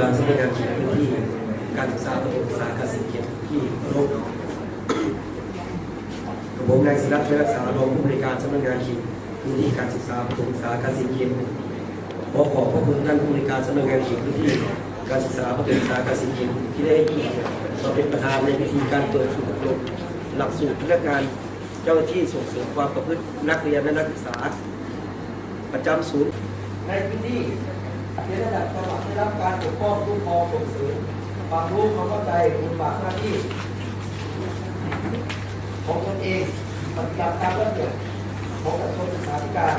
สำนักงานเขตพื้นที่ การศึกษาประถมศึกษาเกษตรเขตที่โลกกับผมนายศิรัตน์ช่วยรักษารองผู้บริการสำนักงานเขตพื้นที่การศึกษาประถมศึกษาเกษตรเขตขอขอบพระคุณท่านผู้บริการสำนักงานเขตพื้นที่ การศึกษาประถมศึกษาเกษตรเขตที่ได้เกียรติมาเป็นประธานในพิธีการเปิดศูนย์อบรมหลักสูตรพนักงานเจ้าหน้าที่ส่งเสริมความประพฤตินักเรียนและนักศึกษา ประจำศูนย์ในพื้นที่ ในระดับจังหวัดได้รับการปกป้องคุ้มครองส่งเสริมความรู้ความเข้าใจบทบาทหน้าที่ ของตนเองปฏิบัติตามระเบียบของกระทรวงศึกษาธิการ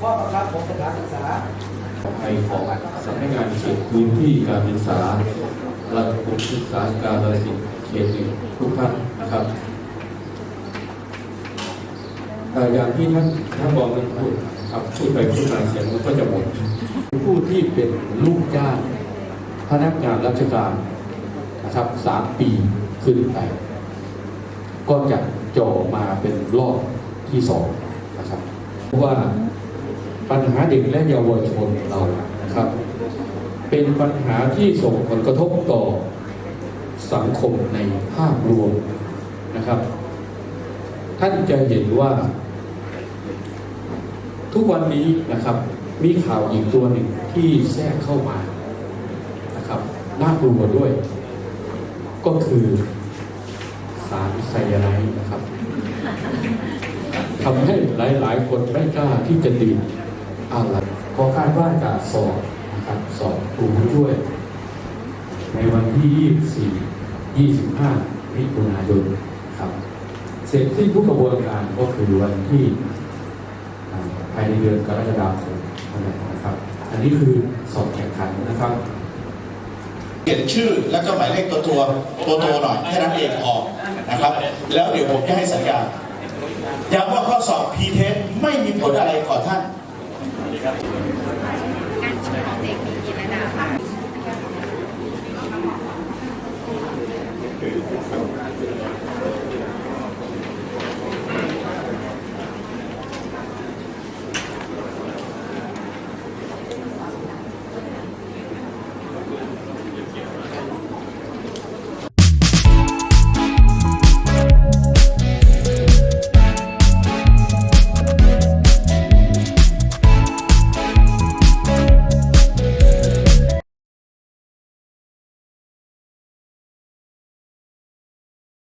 ข้อบังคับของสถานศึกษาไปของสำนักงานเขตพื้นที่การศึกษาระดับศึกษาการระดับเขตหนึ่งทุกท่านนะครับ อ่อย่างที่ท่านท่านบอกนั้นพูดครับพูดไปพูดมาเสียงมันก็จะหมดผู้ที่เป็นลูกจ้างพนักงานราชการนะครับสามปีขึ้นไป ก็จะจ่อมาเป็นรอบที่สองนะครับเพราะว่าปัญหาเด็กและเยาวชนเรานะครับ เป็นปัญหาที่ส่งผลกระทบต่อสังคมในภาพรวมนะครับ ท่านจะเห็นว่า ทุกวันนี้นะครับมีข่าวอีกตัวหนึ่งที่แทรกเข้ามานะครับน่ากลัวด้วย ก็คือสารไซยาไนด์นะครับทำให้หลายๆ คนไม่กล้าที่จะดื่มอะไรขอคาดว่าจะสอบนะครับสอบครูผู้ช่วย ในวันที่ 24 25มิถุนายนครับ เสร็จสิ้นทุกกระบวนการก็คือวันที่ ภายในเดือนกรกฎาคมนะนะครับ อันนี้คือสอบแข่งขันนะครับเขียนชื่อแล้วก็หมายเลขตัวตัวตัวตัวหน่อยแค่นั้นเองออกนะครับ แล้วเดี๋ยวผมจะให้สัญญาย้ำว่าข้อสอบ p ีเทสไม่มีผลอะไรก่อท่าน